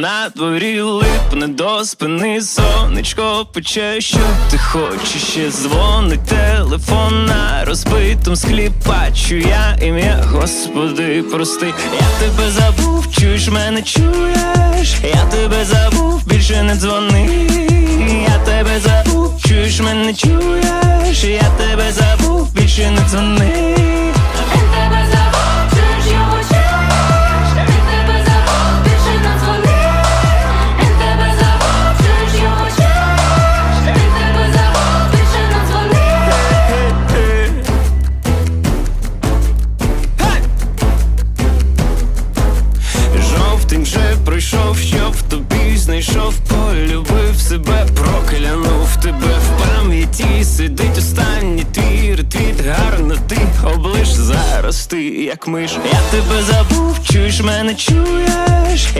на дворі липне до спини сонечко пече, що ти хочеш? Ще дзвонить телефон на розбитом склі. Бачу я ім'я, Господи, прости, я тебе забув, чуєш мене, чуєш, я тебе забув, більше не дзвони, я тебе забув, чуєш мене, чуєш, я тебе забув, більше не дзвони. Вже пройшов, щоб тобі знайшов, полюбив себе, проклянув тебе в пам'яті, сидить останній твій ретвіт, гарно ти облиш зараз ти, як миш. Я тебе забув, чуєш мене, чуєш?